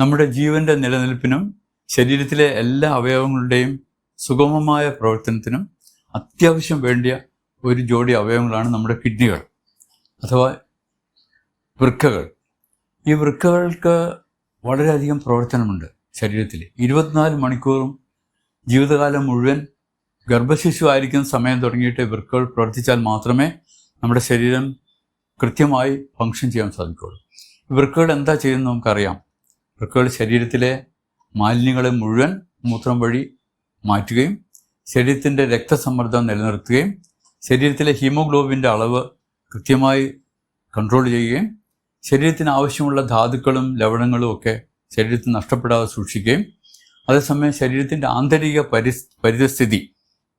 നമ്മുടെ ജീവന്റെ നിലനിൽപ്പിനും ശരീരത്തിലെ എല്ലാ അവയവങ്ങളുടെയും സുഗമമായ പ്രവർത്തനത്തിനും അത്യാവശ്യം വേണ്ടിയ ഒരു ജോഡി അവയവങ്ങളാണ് നമ്മുടെ കിഡ്നികൾ അഥവാ വൃക്കകൾ. ഈ വൃക്കകൾക്ക് വളരെയധികം പ്രവർത്തനമുണ്ട് ശരീരത്തിൽ. ഇരുപത്തിനാല് മണിക്കൂറും ജീവിതകാലം മുഴുവൻ ഗർഭശിശു ആയിരിക്കുന്ന സമയം തുടങ്ങിയിട്ട് വൃക്കകൾ പ്രവർത്തിച്ചാൽ മാത്രമേ നമ്മുടെ ശരീരം കൃത്യമായി ഫങ്ഷൻ ചെയ്യാൻ സാധിക്കുകയുള്ളൂ. വൃക്കകൾ എന്താ ചെയ്യുന്നത് നമുക്കറിയാം. വൃക്കകൾ ശരീരത്തിലെ മാലിന്യങ്ങളെ മുഴുവൻ മൂത്രം വഴി മാറ്റുകയും ശരീരത്തിന്റെ രക്തസമ്മർദ്ദം നിലനിർത്തുകയും ശരീരത്തിലെ ഹീമോഗ്ലോബിന്റെ അളവ് കൃത്യമായി കൺട്രോൾ ചെയ്യുകയും ശരീരത്തിന് ആവശ്യമുള്ള ധാതുക്കളും ലവണങ്ങളും ഒക്കെ ശരീരത്തിൽ നഷ്ടപ്പെടാതെ സൂക്ഷിക്കുകയും അതേസമയം ശരീരത്തിന്റെ ആന്തരിക പരിസ് പരിതസ്ഥിതി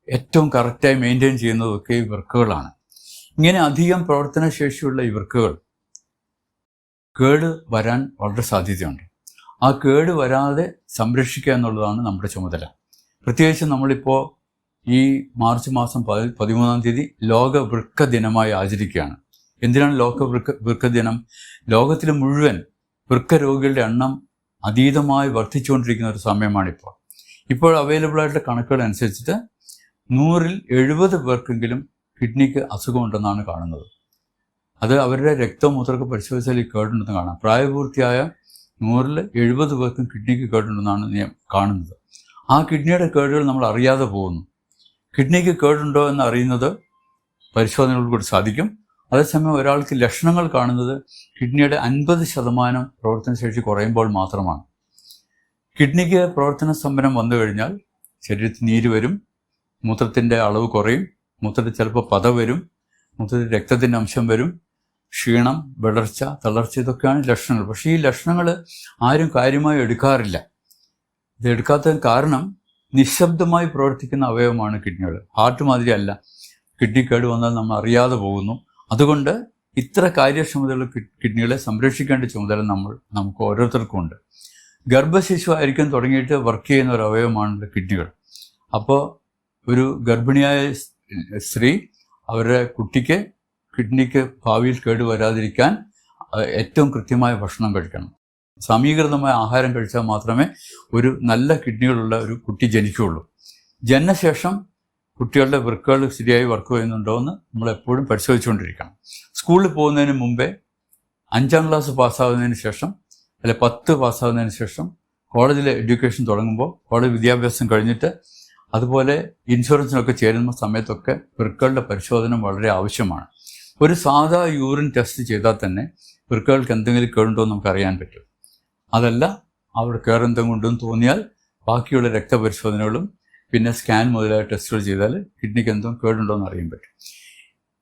ഏറ്റവും കറക്റ്റായി മെയിന്റെയിൻ ചെയ്യുന്നതൊക്കെ ഈ വൃക്കകളാണ്. ഇങ്ങനെ അധികം പ്രവർത്തനശേഷിയുള്ള ഈ വൃക്കകൾ കേട് വരാൻ വളരെ സാധ്യതയുണ്ട്. ആ കേട് വരാതെ സംരക്ഷിക്കുക എന്നുള്ളതാണ് നമ്മുടെ ചുമതല. പ്രത്യേകിച്ച് നമ്മളിപ്പോൾ ഈ മാർച്ച് മാസം പതി പതിമൂന്നാം തീയതി ലോക വൃക്ക ദിനമായി ആചരിക്കുകയാണ്. എന്തിനാണ് ലോക വൃക്ക വൃക്ക ദിനം? ലോകത്തിൽ മുഴുവൻ വൃക്ക രോഗികളുടെ എണ്ണം അതീതമായി വർദ്ധിച്ചുകൊണ്ടിരിക്കുന്ന ഒരു സമയമാണിപ്പോൾ ഇപ്പോൾ അവൈലബിൾ ആയിട്ടുള്ള കണക്കുകൾ അനുസരിച്ചിട്ട് നൂറിൽ എഴുപത് പേർക്കെങ്കിലും കിഡ്നിക്ക് അസുഖമുണ്ടെന്നാണ് കാണുന്നത്. അത് അവരുടെ രക്തമൂത്രമൊക്കെ പരിശോധിച്ചാൽ ഈ കേടുണ്ടെന്ന് കാണാം. പ്രായപൂർത്തിയായ നൂറിൽ എഴുപത് പേർക്കും കിഡ്നിക്ക് കേടുണ്ടെന്നാണ് ഞാൻ കാണുന്നത്. ആ കിഡ്നിയുടെ കേടുകൾ നമ്മൾ അറിയാതെ പോകുന്നു. കിഡ്നിക്ക് കേടുണ്ടോ എന്ന് അറിയുന്നത് പരിശോധനകൾ കൂടി സാധിക്കും. അതേസമയം ഒരാൾക്ക് ലക്ഷണങ്ങൾ കാണുന്നത് കിഡ്നിയുടെ അൻപത് ശതമാനം പ്രവർത്തനശേഷി കുറയുമ്പോൾ മാത്രമാണ്. കിഡ്നിക്ക് പ്രവർത്തന സ്തംഭനം വന്നു കഴിഞ്ഞാൽ ശരീരത്തിൽ നീര് വരും മൂത്രത്തിന്റെ അളവ് കുറയും മൂത്രത്തിൽ ചിലപ്പോൾ പത വരും മൂത്രത്തിൽ രക്തത്തിന്റെ അംശം വരും ക്ഷീണം വിളർച്ച തളർച്ച ഇതൊക്കെയാണ് ലക്ഷണങ്ങൾ. പക്ഷേ ഈ ലക്ഷണങ്ങൾ ആരും കാര്യമായി എടുക്കാറില്ല. ഇത് എടുക്കാത്തതിന് കാരണം നിശബ്ദമായി പ്രവർത്തിക്കുന്ന അവയവമാണ് കിഡ്നികൾ. ഹാർട്ട് മാതിരി അല്ല കിഡ്നി കേട് വന്നാൽ നമ്മൾ അറിയാതെ പോകുന്നു. അതുകൊണ്ട് ഇത്ര കാര്യക്ഷമതയുള്ള കിഡ്നികളെ സംരക്ഷിക്കേണ്ട ചുമതല നമ്മൾ നമുക്ക് ഓരോരുത്തർക്കും ഉണ്ട്. ഗർഭശിശു ആയിരിക്കും തുടങ്ങിയിട്ട് വർക്ക് ചെയ്യുന്ന ഒരു അവയവമാണ് കിഡ്നികൾ. അപ്പോൾ ഒരു ഗർഭിണിയായ സ്ത്രീ അവരുടെ കുട്ടിക്ക് കിഡ്നിക്ക് ഭാവിയിൽ കേട് വരാതിരിക്കാൻ ഏറ്റവും കൃത്യമായ ഭക്ഷണം കഴിക്കണം. സമീകൃതമായ ആഹാരം കഴിച്ചാൽ മാത്രമേ ഒരു നല്ല കിഡ്നികളുള്ള ഒരു കുട്ടി ജനിക്കുകയുള്ളൂ. ജനനശേഷം കുട്ടികളുടെ വൃക്കുകൾ ശരിയായി വർക്ക് ചെയ്യുന്നുണ്ടോ എന്ന് നമ്മൾ എപ്പോഴും പരിശോധിച്ചുകൊണ്ടിരിക്കണം. സ്കൂളിൽ പോകുന്നതിന് മുമ്പേ അഞ്ചാം ക്ലാസ് പാസ്സാവുന്നതിന് ശേഷം അല്ലെ പത്ത് പാസ്സാവുന്നതിന് ശേഷം കോളേജിലെ എഡ്യൂക്കേഷൻ തുടങ്ങുമ്പോൾ കോളേജ് വിദ്യാഭ്യാസം കഴിഞ്ഞിട്ട് അതുപോലെ ഇൻഷുറൻസിനൊക്കെ ചേരുന്ന സമയത്തൊക്കെ വൃക്കകളുടെ പരിശോധന വളരെ ആവശ്യമാണ്. ഒരു സാധാ യൂറിൻ ടെസ്റ്റ് ചെയ്താൽ തന്നെ വൃക്കകൾക്ക് എന്തെങ്കിലും കേടുണ്ടോ എന്ന് നമുക്ക് അറിയാൻ പറ്റും. അതല്ല അവിടെ കേറെന്തെങ്കിലും ഉണ്ടെന്ന് തോന്നിയാൽ ബാക്കിയുള്ള രക്തപരിശോധനകളും പിന്നെ സ്കാൻ മുതലായ ടെസ്റ്റുകൾ ചെയ്താൽ കിഡ്നിക്ക് എന്തെങ്കിലും കേടുണ്ടോ എന്ന് അറിയാൻ പറ്റും.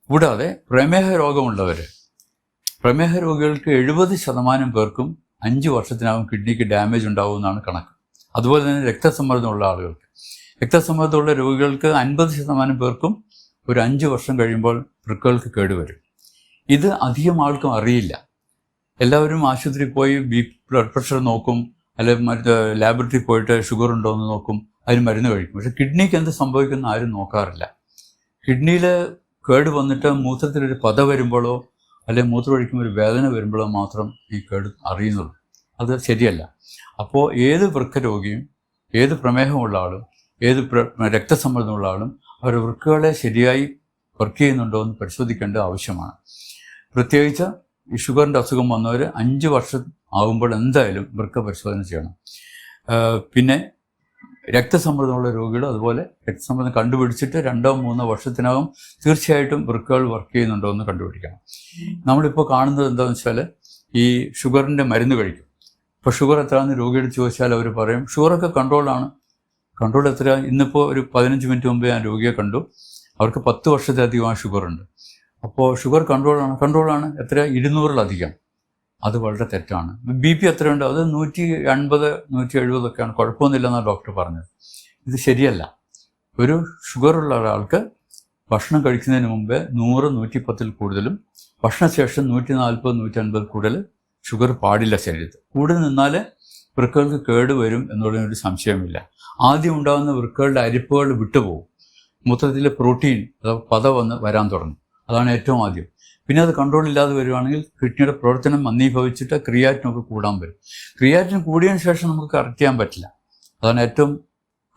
കൂടാതെ പ്രമേഹ രോഗമുള്ളവർ പ്രമേഹ രോഗികൾക്ക് എഴുപത് ശതമാനം പേർക്കും അഞ്ച് വർഷത്തിനകം കിഡ്നിക്ക് ഡാമേജ് ഉണ്ടാവുമെന്നാണ് കണക്ക്. അതുപോലെ തന്നെ രക്തസമ്മർദ്ദമുള്ള ആളുകൾക്ക്. രക്തസമ്മർദ്ദമുള്ള രോഗികൾക്ക് അൻപത് ശതമാനം പേർക്കും ഒരു അഞ്ച് വർഷം കഴിയുമ്പോൾ വൃക്കകൾക്ക് കേടുവരും ഇത് അധികം ആൾക്കും അറിയില്ല. എല്ലാവരും ആശുപത്രി പോയി ബി ബ്ലഡ് പ്രഷർ നോക്കും അല്ലെങ്കിൽ മരുന്ന് ലാബറട്ടറി പോയിട്ട് ഷുഗർ ഉണ്ടോ എന്ന് നോക്കും അതിന് മരുന്ന് കഴിക്കും. പക്ഷെ കിഡ്നിക്ക് എന്ത് സംഭവിക്കുന്ന ആരും നോക്കാറില്ല. കിഡ്നിയിൽ കേട് വന്നിട്ട് മൂത്രത്തിലൊരു പത വരുമ്പോഴോ അല്ലെങ്കിൽ മൂത്രം ഒഴിക്കുമ്പോൾ ഒരു വേദന വരുമ്പോഴോ മാത്രം ഈ കേട് അറിയുന്നുള്ളൂ. അത് ശരിയല്ല. അപ്പോൾ ഏത് വൃക്ക രോഗിയും ഏത് പ്രമേഹമുള്ള ആളും ഏത് രക്തസമ്മർദ്ദമുള്ള ആളും അവരുടെ വൃക്കുകളെ ശരിയായി വർക്ക് ചെയ്യുന്നുണ്ടോ എന്ന് പരിശോധിക്കേണ്ട ആവശ്യമാണ്. പ്രത്യേകിച്ച് ഈ ഷുഗറിന്റെ അസുഖം വന്നവർ അഞ്ച് വർഷം ആകുമ്പോൾ എന്തായാലും വൃക്ക പരിശോധന ചെയ്യണം. പിന്നെ രക്തസമ്മർദ്ദമുള്ള രോഗികൾ അതുപോലെ രക്തസമ്മർദ്ദം കണ്ടുപിടിച്ചിട്ട് രണ്ടോ മൂന്നോ വർഷത്തിനകം തീർച്ചയായിട്ടും വൃക്കുകൾ വർക്ക് ചെയ്യുന്നുണ്ടോ എന്ന് കണ്ടുപിടിക്കണം. നമ്മളിപ്പോൾ കാണുന്നത് എന്താണെന്ന് വെച്ചാൽ ഈ ഷുഗറിന്റെ മരുന്ന് കഴിക്കും. ഇപ്പോൾ ഷുഗർ എത്രയാണെന്ന് രോഗിയോട് ചോദിച്ചാൽ അവർ പറയും ഷുഗറൊക്കെ കൺട്രോളാണ് കൺട്രോൾ എത്ര? ഇന്നിപ്പോൾ ഒരു പതിനഞ്ച് മിനിറ്റ് മുമ്പ് ഞാൻ രോഗിയെ കണ്ടു. അവർക്ക് പത്ത് വർഷത്തിലധികം ഷുഗർ ഉണ്ട്. അപ്പോൾ ഷുഗർ കൺട്രോളാണ് കൺട്രോളാണ് എത്ര? ഇരുന്നൂറിലധികം. അത് വളരെ തെറ്റാണ്. ബി പി എത്രയുണ്ട് അത് നൂറ്റി എൺപത് നൂറ്റി എഴുപതൊക്കെയാണ്. കുഴപ്പമൊന്നുമില്ലെന്നാണ് ഡോക്ടർ പറഞ്ഞത്. ഇത് ശരിയല്ല. ഒരു ഷുഗറുള്ള ഒരാൾക്ക് ഭക്ഷണം കഴിക്കുന്നതിന് മുമ്പേ നൂറ് നൂറ്റി പത്തിൽ കൂടുതലും ഭക്ഷണശേഷം നൂറ്റി നാൽപ്പത് നൂറ്റി അൻപത് കൂടുതൽ ഷുഗർ പാടില്ല ശരീരത്തിൽ. കൂടുതൽ നിന്നാൽ വൃക്കകൾക്ക് കേട് വരും എന്നുള്ളതിനൊരു സംശയമില്ല ആദ്യം ഉണ്ടാകുന്ന വൃക്കകളുടെ അരിപ്പുകൾ വിട്ടുപോകും. മൂത്രത്തിൽ പ്രോട്ടീൻ അഥവാ പത വന്ന് വരാൻ തുടങ്ങും. അതാണ് ഏറ്റവും ആദ്യം. പിന്നെ അത് കൺട്രോൾ ഇല്ലാതെ വരുവാണെങ്കിൽ കിഡ്നിയുടെ പ്രവർത്തനം മന്ദീഭവിച്ചിട്ട് ക്രിയാറ്റിനൊക്കെ കൂടാൻ വരും. ക്രിയാറ്റിൻ കൂടിയതിന് ശേഷം നമുക്ക് കറക്റ്റ് ചെയ്യാൻ പറ്റില്ല. അതാണ് ഏറ്റവും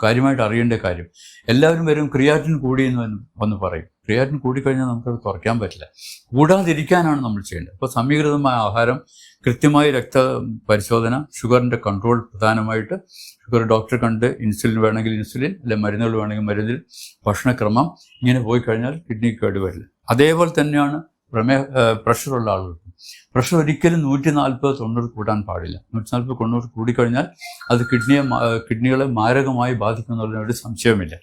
കാര്യമായിട്ട് അറിയേണ്ട കാര്യം. എല്ലാവരും വരും ക്രിയാറ്റിൻ കൂടിയെന്ന് വന്ന് വന്ന് പറയും. ക്രിയാറ്റിൻ കൂടിക്കഴിഞ്ഞാൽ നമുക്കത് കുറയ്ക്കാൻ പറ്റില്ല. കൂടാതിരിക്കാനാണ് നമ്മൾ ചെയ്യേണ്ടത്. അപ്പോൾ സമീകൃതമായ ആഹാരം കൃത്യമായ രക്ത പരിശോധന ഷുഗറിന്റെ കൺട്രോൾ പ്രധാനമായിട്ട് ഷുഗർ ഡോക്ടറെ കണ്ട് ഇൻസുലിൻ വേണമെങ്കിൽ ഇൻസുലിൻ അല്ലെങ്കിൽ മരുന്നുകൾ വേണമെങ്കിൽ മരുന്നിൽ ഭക്ഷണക്രമം ഇങ്ങനെ പോയി കഴിഞ്ഞാൽ കിഡ്നി കേടുവരില്ല അതേപോലെ തന്നെയാണ് പ്രമേഹ പ്രഷറുള്ള ആളുകൾക്ക്. പ്രഷർ ഒരിക്കലും നൂറ്റി നാൽപ്പത് തൊണ്ണൂറ് കൂടാൻ പാടില്ല. നൂറ്റി നാൽപ്പത് തൊണ്ണൂറ് കൂടിക്കഴിഞ്ഞാൽ അത് കിഡ്നിയെ കിഡ്നികളെ മാരകമായി ബാധിക്കുന്നതിനൊരു ഒരു സംശയമില്ല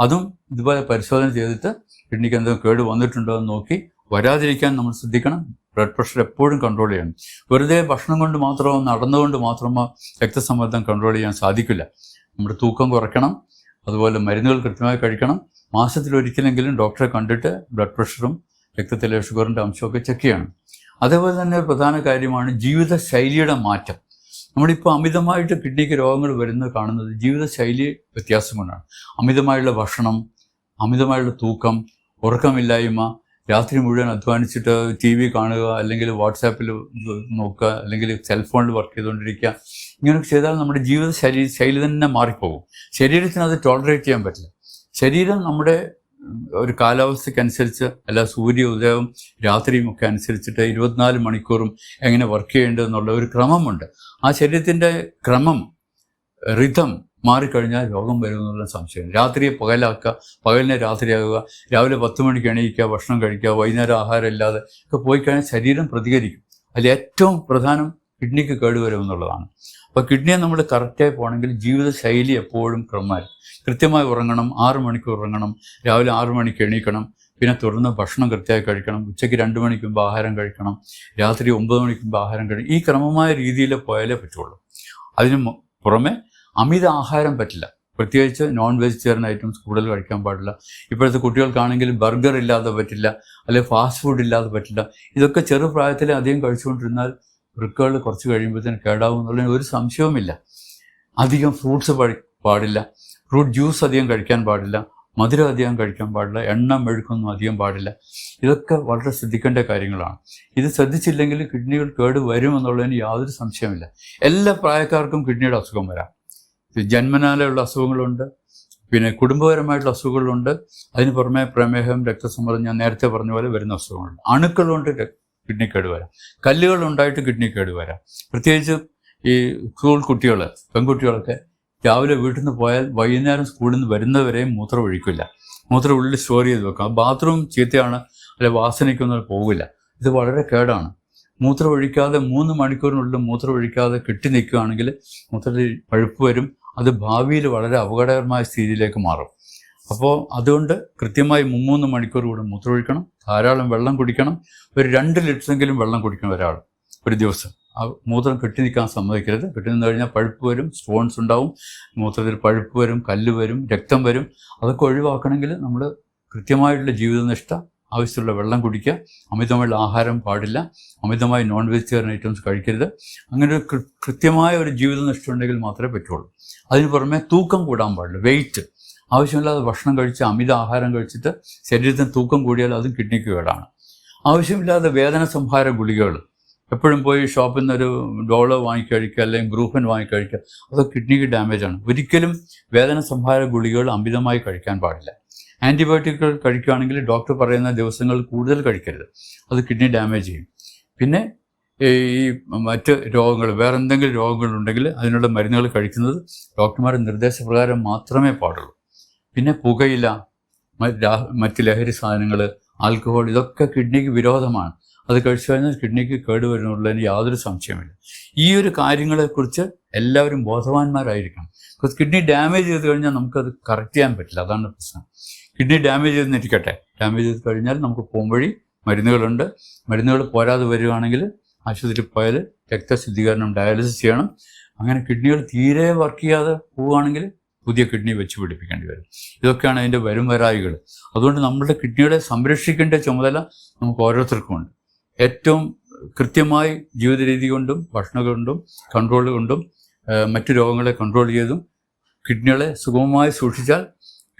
അതും ഇതുപോലെ പരിശോധന ചെയ്തിട്ട് കിഡ്നിക്ക് എന്തെങ്കിലും കേട് വന്നിട്ടുണ്ടോ എന്ന് നോക്കി വരാതിരിക്കാൻ നമ്മൾ ശ്രദ്ധിക്കണം. ബ്ലഡ് പ്രഷർ എപ്പോഴും കൺട്രോൾ ചെയ്യണം. വെറുതെ ഭക്ഷണം കൊണ്ട് മാത്രമോ നടന്നുകൊണ്ട് മാത്രമോ രക്തസമ്മർദ്ദം കൺട്രോൾ ചെയ്യാൻ സാധിക്കില്ല. നമ്മുടെ തൂക്കം കുറയ്ക്കണം. അതുപോലെ മരുന്നുകൾ കൃത്യമായി കഴിക്കണം. മാസത്തിൽ ഒരിക്കലെങ്കിലും ഡോക്ടറെ കണ്ടിട്ട് ബ്ലഡ് പ്രഷറും രക്തത്തിലെ ഷുഗറിന്റെ അംശമൊക്കെ ചെക്ക് ചെയ്യണം. അതേപോലെ തന്നെ ഒരു പ്രധാന കാര്യമാണ് ജീവിതശൈലിയുടെ മാറ്റം. നമ്മളിപ്പോൾ അമിതമായിട്ട് കിഡ്നിക്ക് രോഗങ്ങൾ വരുന്നത് കാണുന്നത് ജീവിതശൈലി വ്യത്യാസം കൊണ്ടാണ്. അമിതമായുള്ള ഭക്ഷണം അമിതമായുള്ള തൂക്കം ഉറക്കമില്ലായ്മ രാത്രി മുഴുവൻ അധ്വാനിച്ചിട്ട് ടി വി കാണുക അല്ലെങ്കിൽ വാട്സാപ്പിൽ നോക്കുക അല്ലെങ്കിൽ സെൽഫോണിൽ വർക്ക് ചെയ്തുകൊണ്ടിരിക്കുക ഇങ്ങനെയൊക്കെ ചെയ്താൽ നമ്മുടെ ജീവിത ശൈലി ശൈലി തന്നെ മാറിപ്പോകും. ശരീരത്തിന് അത് ടോളറേറ്റ് ചെയ്യാൻ പറ്റില്ല. ശരീരം നമ്മുടെ ഒരു കാലാവസ്ഥയ്ക്കനുസരിച്ച് അല്ല സൂര്യ ഉദയവും രാത്രിയും ഒക്കെ അനുസരിച്ചിട്ട് ഇരുപത്തിനാല് മണിക്കൂറും എങ്ങനെ വർക്ക് ചെയ്യേണ്ടതെന്നുള്ള ഒരു ക്രമമുണ്ട്. ആ ശരീരത്തിന്റെ ക്രമം റിതം മാറിക്കഴിഞ്ഞാൽ രോഗം വരുമെന്നുള്ള സംശയം. രാത്രിയെ പകലാക്കുക പകലിനെ രാത്രിയാകുക രാവിലെ പത്ത് മണിക്ക് എണീക്കുക ഭക്ഷണം കഴിക്കുക വൈകുന്നേരം ആഹാരം ഇല്ലാതെ ഒക്കെ പോയി കഴിഞ്ഞാൽ ശരീരം പ്രതികരിക്കും. അതിൽ ഏറ്റവും പ്രധാനം കിഡ്നിക്ക് കേടുവരുമെന്നുള്ളതാണ് അപ്പോൾ കിഡ്നിയെ നമ്മൾ കറക്റ്റായി പോകണമെങ്കിൽ ജീവിതശൈലി എപ്പോഴും ക്രമമായി കൃത്യമായി ഉറങ്ങണം ആറ് മണിക്കൂർ ഉറങ്ങണം രാവിലെ ആറ് മണിക്ക് എണീക്കണം പിന്നെ തുടർന്ന് ഭക്ഷണം കൃത്യമായി കഴിക്കണം ഉച്ചയ്ക്ക് രണ്ട് മണിക്ക് മുമ്പ് ആഹാരം കഴിക്കണം രാത്രി ഒമ്പത് മണിക്ക് മുമ്പ് ആഹാരം കഴിക്കണം. ഈ ക്രമമായ രീതിയിൽ പോയാലേ പറ്റുള്ളൂ. അതിന് പുറമെ അമിത ആഹാരം പറ്റില്ല. പ്രത്യേകിച്ച് നോൺ വെജിറ്റേറിയൻ ഐറ്റംസ് കൂടുതൽ കഴിക്കാൻ പാടില്ല. ഇപ്പോഴത്തെ കുട്ടികൾക്കാണെങ്കിൽ ബർഗർ ഇല്ലാതെ പറ്റില്ല അല്ലെങ്കിൽ ഫാസ്റ്റ് ഫുഡ് ഇല്ലാതെ പറ്റില്ല. ഇതൊക്കെ ചെറുപ്രായത്തിൽ അധികം കഴിച്ചുകൊണ്ടിരുന്നാൽ വൃക്കുകൾ കുറച്ച് കഴിയുമ്പോഴത്തേന് കേടാവും എന്നുള്ളതിന് ഒരു സംശയവുമില്ല. അധികം ഫ്രൂട്ട്സ് പാടില്ല. ഫ്രൂട്ട് ജ്യൂസ് അധികം കഴിക്കാൻ പാടില്ല. മധുരം അധികം കഴിക്കാൻ പാടില്ല. എണ്ണ മെഴുക്കൊന്നും അധികം പാടില്ല. ഇതൊക്കെ വളരെ ശ്രദ്ധിക്കേണ്ട കാര്യങ്ങളാണ്. ഇത് ശ്രദ്ധിച്ചില്ലെങ്കിൽ കിഡ്നികൾ കേട് വരുമെന്നുള്ളതിന് യാതൊരു സംശയമില്ല എല്ലാ പ്രായക്കാർക്കും കിഡ്നിയുടെ അസുഖം വരാം. ജന്മനാലുള്ള അസുഖങ്ങളുണ്ട്. പിന്നെ കുടുംബപരമായിട്ടുള്ള അസുഖങ്ങളുണ്ട്. അതിന് പുറമെ പ്രമേഹം രക്തസമ്മർദ്ദം ഞാൻ നേരത്തെ പറഞ്ഞ പോലെ വരുന്ന അസുഖങ്ങളുണ്ട്. അണുക്കളുണ്ട് കിഡ്നി കേട് വരാം. കല്ലുകൾ ഉണ്ടായിട്ട് കിഡ്നി കേട് വരാം. പ്രത്യേകിച്ച് ഈ സ്കൂൾ കുട്ടികൾ പെൺകുട്ടികളൊക്കെ രാവിലെ വീട്ടിൽ നിന്ന് പോയാൽ വൈകുന്നേരം സ്കൂളിൽ നിന്ന് വരുന്നവരെയും മൂത്രം ഒഴിക്കില്ല. മൂത്രം ഉള്ളിൽ സ്റ്റോർ ചെയ്ത് വെക്കാം. ബാത്റൂം ചീത്തയാണ് അല്ലെ വാസനയ്ക്കൊന്നും പോകില്ല. ഇത് വളരെ കേടാണ്. മൂത്രം ഒഴിക്കാതെ മൂന്ന് മണിക്കൂറിനുള്ളിൽ മൂത്രം ഒഴിക്കാതെ കെട്ടി നിൽക്കുകയാണെങ്കിൽ മൂത്രത്തിൽ പഴുപ്പ് വരും. അത് ഭാവിയിൽ വളരെ അപകടകരമായ സ്ഥിതിയിലേക്ക് മാറും. അപ്പോൾ അതുകൊണ്ട് കൃത്യമായി മുമ്മൂന്ന് മണിക്കൂർ കൂടെ മൂത്രമൊഴിക്കണം ധാരാളം വെള്ളം കുടിക്കണം ഒരു രണ്ട് ലിറ്ററെങ്കിലും വെള്ളം കുടിക്കണം ഒരാൾ ഒരു ദിവസം. ആ മൂത്രം കെട്ടി നിൽക്കാൻ സമ്മതിക്കരുത്. കെട്ടി നിന്ന് കഴിഞ്ഞാൽ പഴുപ്പ് വരും സ്റ്റോൺസ് ഉണ്ടാവും മൂത്രത്തിൽ പഴുപ്പ് വരും കല്ല് വരും രക്തം വരും. അതൊക്കെ ഒഴിവാക്കണമെങ്കിൽ നമ്മൾ കൃത്യമായിട്ടുള്ള ജീവിതനിഷ്ഠ ആവശ്യമുള്ള വെള്ളം കുടിക്കുക. അമിതമായുള്ള ആഹാരം പാടില്ല. അമിതമായി നോൺ വെജിറ്റേറിയൻ ഐറ്റംസ് കഴിക്കരുത്. അങ്ങനെ ഒരു കൃത്യമായ ഒരു ജീവിതം ഉണ്ടെങ്കിൽ മാത്രമേ പറ്റുള്ളൂ. അതിന് പുറമെ തൂക്കം കൂടാൻ പാടില്ല. വെയിറ്റ് ആവശ്യമില്ലാതെ ഭക്ഷണം കഴിച്ച് അമിത ആഹാരം കഴിച്ചിട്ട് ശരീരത്തിന് തൂക്കം കൂടിയാൽ അതും കിഡ്നിക്ക് കേടാണ്. ആവശ്യമില്ലാതെ വേദന സംഹാര ഗുളികകൾ. എപ്പോഴും പോയി ഷോപ്പിൽ നിന്ന് ഒരു ഡോളോ വാങ്ങിക്കഴിക്കുക അല്ലെങ്കിൽ ഗ്രൂഫൻ വാങ്ങിക്കഴിക്കുക അതൊക്കെ കിഡ്നിക്ക് ഡാമേജാണ് ഒരിക്കലും വേദന സംഹാര ഗുളികകൾ അമിതമായി കഴിക്കാൻ പാടില്ല. ആന്റിബയോട്ടിക്കുകൾ കഴിക്കുകയാണെങ്കിൽ ഡോക്ടർ പറയുന്ന ദിവസങ്ങൾ കൂടുതൽ കഴിക്കരുത്. അത് കിഡ്നി ഡാമേജ് ചെയ്യും. പിന്നെ ഈ മറ്റ് രോഗങ്ങൾ വേറെ എന്തെങ്കിലും രോഗങ്ങളുണ്ടെങ്കിൽ അതിനുള്ള മരുന്നുകൾ കഴിക്കുന്നത് ഡോക്ടർമാരുടെ നിർദ്ദേശപ്രകാരം മാത്രമേ പാടുള്ളൂ. പിന്നെ പുകയില മറ്റ് ലഹരി സാധനങ്ങൾ ആൽക്കഹോൾ ഇതൊക്കെ കിഡ്നിക്ക് വിരോധമാണ്. അത് കഴിച്ചു കഴിഞ്ഞാൽ കിഡ്നിക്ക് കേട് വരുന്നുള്ളതിന് യാതൊരു സംശയമില്ല ഈ ഒരു കാര്യങ്ങളെക്കുറിച്ച് എല്ലാവരും ബോധവാന്മാരായിരിക്കണം. ബിക്കോസ് കിഡ്നി ഡാമേജ് ചെയ്ത് കഴിഞ്ഞാൽ നമുക്കത് കറക്റ്റ് ചെയ്യാൻ പറ്റില്ല. അതാണ് പ്രശ്നം. കിഡ്നി ഡാമേജ് ചെയ്തിരിക്കട്ടെ ഡാമേജ് ചെയ്ത് കഴിഞ്ഞാൽ നമുക്ക് പോംവഴി മരുന്നുകളുണ്ട്. മരുന്നുകൾ പോരാതെ വരികയാണെങ്കിൽ ആശുപത്രിയിൽ പോയാൽ രക്തശുദ്ധീകരണം ഡയാലിസിസ് ചെയ്യണം. അങ്ങനെ കിഡ്നികൾ തീരെ വർക്ക് ചെയ്യാതെ പോവുകയാണെങ്കിൽ പുതിയ കിഡ്നി വെച്ച് പിടിപ്പിക്കേണ്ടി വരും. ഇതൊക്കെയാണ് അതിന്റെ വരും വരായികൾ അതുകൊണ്ട് നമ്മളുടെ കിഡ്നിയുടെ സംരക്ഷിക്കേണ്ട ചുമതല നമുക്ക് ഓരോരുത്തർക്കും ഉണ്ട്. ഏറ്റവും കൃത്യമായി ജീവിത രീതി കൊണ്ടും ഭക്ഷണം കൊണ്ടും കൺട്രോൾ കൊണ്ടും മറ്റു രോഗങ്ങളെ കൺട്രോൾ ചെയ്തും കിഡ്നികളെ സുഗമമായി സൂക്ഷിച്ചാൽ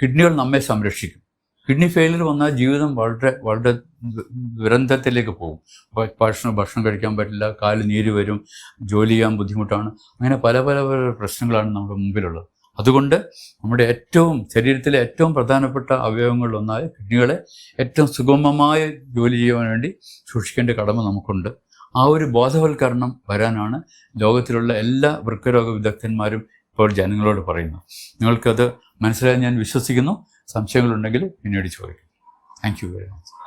കിഡ്നികൾ നമ്മെ സംരക്ഷിക്കും. കിഡ്നി ഫെയിലിയർ വന്നാൽ ജീവിതം വളരെ വളരെ ദുരന്തത്തിലേക്ക് പോകും. ഭക്ഷണം ഭക്ഷണം കഴിക്കാൻ പറ്റില്ല കാൽ നീര് വരും ജോലി ചെയ്യാൻ ബുദ്ധിമുട്ടാണ്. അങ്ങനെ പല പല പല പ്രശ്നങ്ങളാണ് നമ്മുടെ മുമ്പിലുള്ളത്. അതുകൊണ്ട് നമ്മുടെ ഏറ്റവും ശരീരത്തിലെ ഏറ്റവും പ്രധാനപ്പെട്ട അവയവങ്ങളിലൊന്നായ കിഡ്നികളെ ഏറ്റവും സുഗമമായ ജോലി ചെയ്യാൻ വേണ്ടി സൂക്ഷിക്കേണ്ട കടമ നമുക്കുണ്ട്. ആ ഒരു ബോധവൽക്കരണം വരാനാണ് ലോകത്തിലുള്ള എല്ലാ വൃക്കരോഗ വിദഗ്ധന്മാരും ഇപ്പോൾ ജനങ്ങളോട് പറയുന്നത്. നിങ്ങൾക്കത് മനസ്സിലായി ഞാൻ വിശ്വസിക്കുന്നു. സംശയങ്ങളുണ്ടെങ്കിൽ പിന്നീട് ചോദിക്കും. Thank you very much